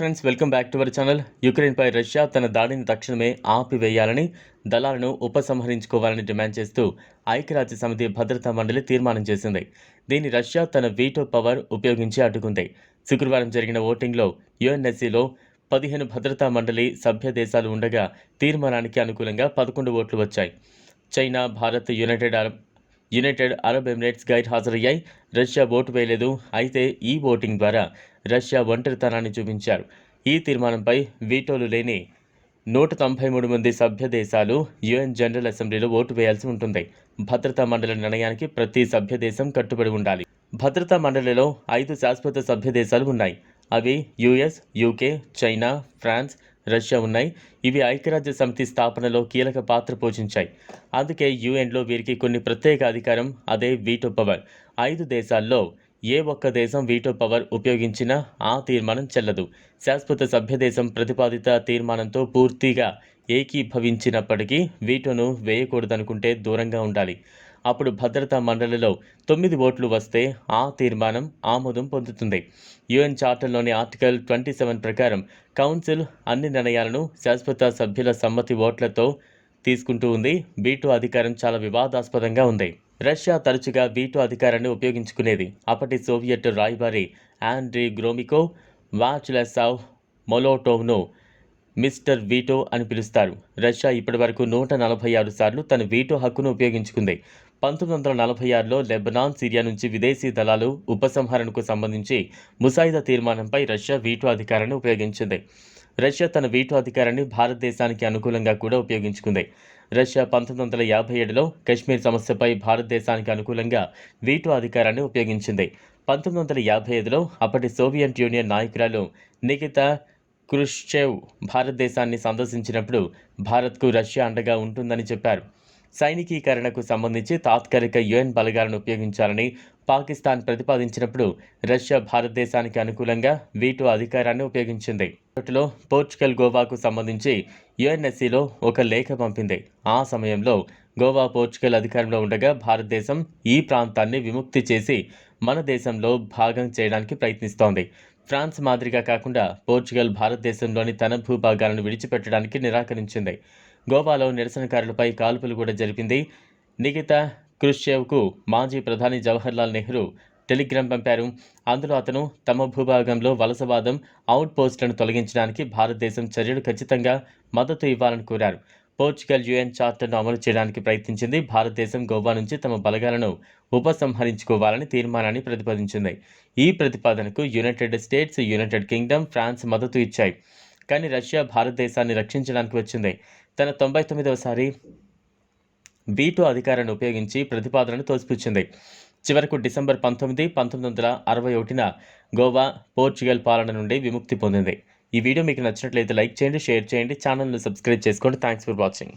Friends welcome back to our channel యుక్రెయిన్పై Russia తన దాడిని తక్షణమే ఆపివేయాలని దళాలను ఉపసంహరించుకోవాలని డిమాండ్ చేస్తూ ఐక్యరాజ్య సమితి భద్రతా మండలి తీర్మానం చేసింది. దీన్ని రష్యా తన వీటో పవర్ ఉపయోగించి అడ్డుకుంది. శుక్రవారం జరిగిన ఓటింగ్లో యుఎన్ఎస్సీలో పదిహేను భద్రతా మండలి సభ్య దేశాలు ఉండగా తీర్మానానికి అనుకూలంగా పదకొండు ఓట్లు వచ్చాయి. China Bharat United Arab United Arab Emirates గైర్ హాజరయ్యాయి రష్యా ఓటు వేయలేదు. అయితే ఈ ఓటింగ్ ద్వారా రష్యా ఒంటరితనాన్ని చూపించారు. ఈ తీర్మానంపై వీటోలు లేని నూట తొంభై మూడు మంది సభ్య దేశాలు యుఎన్ జనరల్ అసెంబ్లీలో ఓటు వేయాల్సి ఉంటుంది. భద్రతా మండలి నిర్ణయానికి ప్రతి సభ్య దేశం కట్టుబడి ఉండాలి. భద్రతా మండలిలో ఐదు శాశ్వత సభ్య దేశాలు ఉన్నాయి. అవి US UK China France Russia ఉన్నాయి. ఇవి ఐక్యరాజ్య సమితి స్థాపనలో కీలక పాత్ర పోషించాయి. అందుకే యుఎన్లో వీరికి కొన్ని ప్రత్యేక అధికారం అదే వీటో పవర్. ఐదు దేశాల్లో ఏ ఒక్క దేశం వీటో పవర్ ఉపయోగించినా ఆ తీర్మానం చెల్లదు. శాశ్వత సభ్యదేశం ప్రతిపాదిత తీర్మానంతో పూర్తిగా ఏకీభవించినప్పటికీ వీటోను వేయకూడదనుకుంటే దూరంగా ఉండాలి. అప్పుడు భద్రతా మండలిలో తొమ్మిది ఓట్లు వస్తే ఆ తీర్మానం ఆమోదం పొందుతుంది. యుఎన్ చార్టర్లోని ఆర్టికల్ ట్వంటీ సెవెన్ ప్రకారం కౌన్సిల్ అన్ని నిర్ణయాలను శాశ్వత సభ్యుల సమ్మతి ఓట్లతో తీసుకుంటూ ఉంది. వీటో అధికారం చాలా వివాదాస్పదంగా ఉంది. రష్యా తరచుగా వీటో అధికారాన్ని ఉపయోగించుకునేది. అప్పటి సోవియట్ రాయబారి ఆండ్రీ గ్రోమికో వాచ్లెసావ్ మొలోటోవ్ను మిస్టర్ వీటో అని పిలుస్తారు. రష్యా ఇప్పటివరకు నూట నలభై ఆరు సార్లు తన వీటో హక్కును ఉపయోగించుకుంది. పంతొమ్మిది వందల నలభై ఆరులో లెబనాన్ సిరియా నుంచి విదేశీ దళాలు ఉపసంహరణకు సంబంధించి ముసాయిదా తీర్మానంపై రష్యా వీటో అధికారాన్ని ఉపయోగించింది. రష్యా తన వీటో అధికారాన్ని భారతదేశానికి అనుకూలంగా కూడా ఉపయోగించుకుంది. రష్యా పంతొమ్మిది వందల యాభై ఏడులో కశ్మీర్ సమస్యపై భారతదేశానికి అనుకూలంగా వీటో అధికారాన్ని ఉపయోగించింది. పంతొమ్మిది వందల యాభై ఐదులో అప్పటి సోవియట్ యూనియన్ నాయకురాలు నికితా క్రుష్చెవ్ భారతదేశాన్ని సందర్శించినప్పుడు భారత్కు రష్యా అండగా ఉంటుందని చెప్పారు. సైనికీకరణకు సంబంధించి తాత్కాలిక యుఎన్ బలగాలను ఉపయోగించాలని పాకిస్తాన్ ప్రతిపాదించినప్పుడు రష్యా భారతదేశానికి అనుకూలంగా వీటో అధికారాన్ని ఉపయోగించింది. అప్పట్లో పోర్చుగల్ గోవాకు సంబంధించి యుఎన్ఎస్సిలో ఒక లేఖ పంపింది. ఆ సమయంలో గోవా పోర్చుగల్ అధికారంలో ఉండగా భారతదేశం ఈ ప్రాంతాన్ని విముక్తి చేసి మన దేశంలో భాగం చేయడానికి ప్రయత్నిస్తోంది. ఫ్రాన్స్ మాదిరిగా కాకుండా పోర్చుగల్ భారతదేశంలోని తన భూభాగాలను విడిచిపెట్టడానికి నిరాకరించింది. గోవాలో నిరసనకారులపై కాల్పులు కూడా జరిపింది. నిఖితా క్రుష్చేవ్కు మాజీ ప్రధాని జవహర్లాల్ నెహ్రూ టెలిగ్రామ్ పంపారు. అందులో అతను తమ భూభాగంలో వలసవాదం అవుట్ పోస్టులను తొలగించడానికి భారతదేశం చర్యలు ఖచ్చితంగా మద్దతు ఇవ్వాలని కోరారు. పోర్చుగల్ యుఎన్ చార్టర్ను అమలు చేయడానికి ప్రయత్నించింది భారతదేశం గోవా నుంచి తమ బలగాలను ఉపసంహరించుకోవాలని తీర్మానాన్ని ప్రతిపాదించింది. ఈ ప్రతిపాదనకు United States United Kingdom France మద్దతు ఇచ్చాయి. కానీ రష్యా భారతదేశాన్ని రక్షించడానికి వచ్చింది. తన తొంభై తొమ్మిదవసారి వీటో అధికారాన్ని ఉపయోగించి ప్రతిపాదనను తోసిపుచ్చింది. చివరకు డిసెంబర్ పంతొమ్మిది పంతొమ్మిది వందల అరవై ఒకటిన గోవా పోర్చుగల్ పాలన నుండి విముక్తి పొందింది. ఈ వీడియో మీకు నచ్చినట్లయితే లైక్ చేయండి షేర్ చేయండి ఛానల్ను సబ్స్క్రైబ్ చేసుకోండి. Thanks for watching